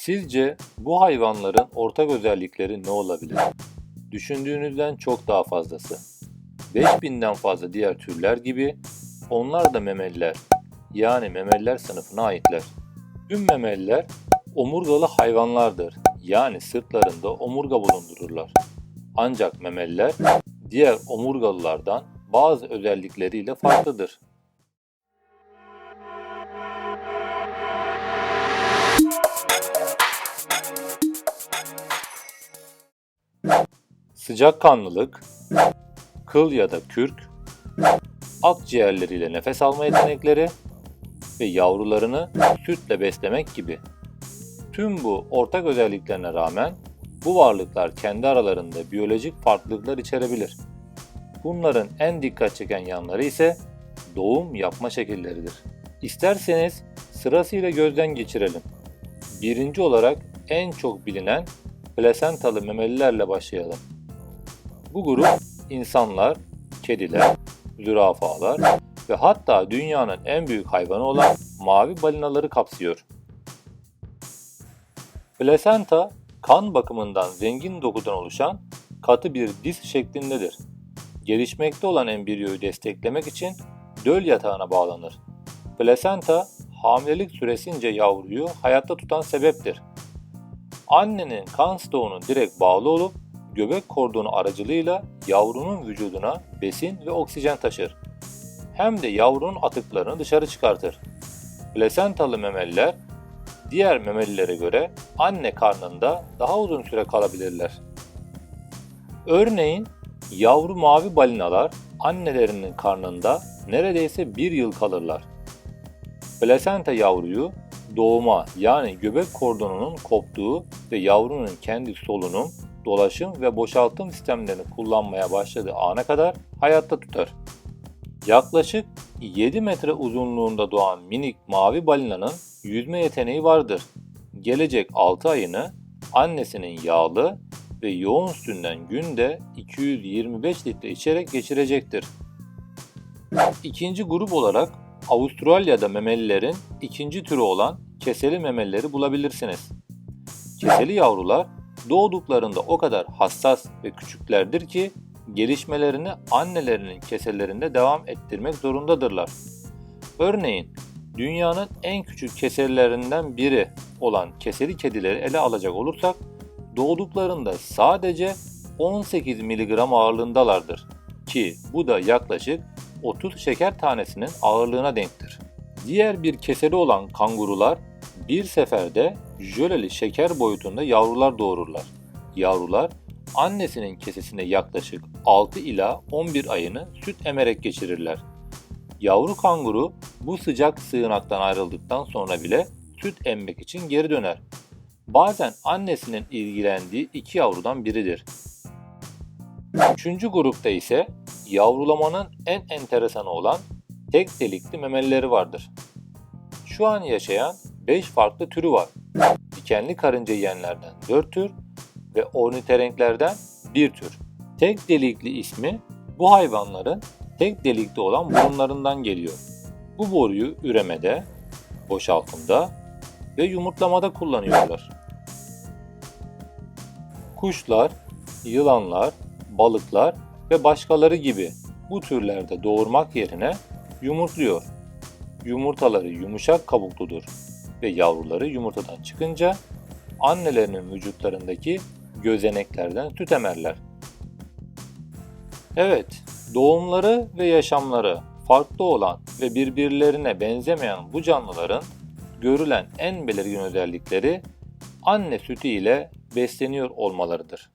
Sizce bu hayvanların ortak özellikleri ne olabilir? Düşündüğünüzden çok daha fazlası. 5000'den fazla diğer türler gibi onlar da memeliler yani memeliler sınıfına aitler. Tüm memeliler omurgalı hayvanlardır yani sırtlarında omurga bulundururlar. Ancak memeliler diğer omurgalılardan bazı özellikleriyle farklıdır. Sıcakkanlılık, kıl ya da kürk, akciğerleriyle nefes alma yetenekleri ve yavrularını sütle beslemek gibi. Tüm bu ortak özelliklerine rağmen bu varlıklar kendi aralarında biyolojik farklılıklar içerebilir. Bunların en dikkat çeken yanları ise doğum yapma şekilleridir. İsterseniz sırasıyla gözden geçirelim. Birinci olarak en çok bilinen plasentalı memelilerle başlayalım. Bu grup insanlar, kediler, zürafalar ve hatta dünyanın en büyük hayvanı olan mavi balinaları kapsıyor. Plasenta, kan bakımından zengin dokudan oluşan katı bir disk şeklindedir. Gelişmekte olan embriyoyu desteklemek için döl yatağına bağlanır. Plasenta, hamilelik süresince yavruyu hayatta tutan sebeptir. Annenin kan stoğuna direkt bağlı olup göbek kordonu aracılığıyla yavrunun vücuduna besin ve oksijen taşır. Hem de yavrunun atıklarını dışarı çıkartır. Plasentalı memeliler diğer memelilere göre anne karnında daha uzun süre kalabilirler. Örneğin yavru mavi balinalar annelerinin karnında neredeyse bir yıl kalırlar. Plasenta yavruyu doğuma yani göbek kordonunun koptuğu ve yavrunun kendi solunum, dolaşım ve boşaltım sistemlerini kullanmaya başladığı ana kadar hayatta tutar. Yaklaşık 7 metre uzunluğunda doğan minik mavi balinanın yüzme yeteneği vardır. Gelecek 6 ayını annesinin yağlı ve yoğun sütünden günde 225 litre içerek geçirecektir. İkinci grup olarak Avustralya'da memelilerin ikinci türü olan keseli memelileri bulabilirsiniz. Keseli yavrular doğduklarında o kadar hassas ve küçüklerdir ki gelişmelerini annelerinin keselerinde devam ettirmek zorundadırlar. Örneğin dünyanın en küçük keselerinden biri olan keseli kedileri ele alacak olursak doğduklarında sadece 18 mg ağırlığındalardır ki bu da yaklaşık 30 şeker tanesinin ağırlığına denktir. Diğer bir keseli olan kangurular bir seferde jöleli şeker boyutunda yavrular doğururlar. Yavrular annesinin kesesine yaklaşık 6 ila 11 ayını süt emerek geçirirler. Yavru kanguru bu sıcak sığınaktan ayrıldıktan sonra bile süt emmek için geri döner. Bazen annesinin ilgilendiği iki yavrudan biridir. Üçüncü grupta ise yavrulamanın en enteresanı olan tek delikli memelileri vardır. Şu an yaşayan 5 farklı türü var. Dikenli karınca yiyenlerden 4 tür ve orniterenklerden 1 tür. Tek delikli ismi bu hayvanların tek delikli olan burunlarından geliyor. Bu boruyu üremede, boşaltımda ve yumurtlamada kullanıyorlar. Kuşlar, yılanlar, balıklar ve başkaları gibi bu türlerde doğurmak yerine yumurtluyor. Yumurtaları yumuşak kabukludur ve yavruları yumurtadan çıkınca annelerinin vücutlarındaki gözeneklerden süt emerler. Evet, doğumları ve yaşamları farklı olan ve birbirlerine benzemeyen bu canlıların görülen en belirgin özellikleri anne sütü ile besleniyor olmalarıdır.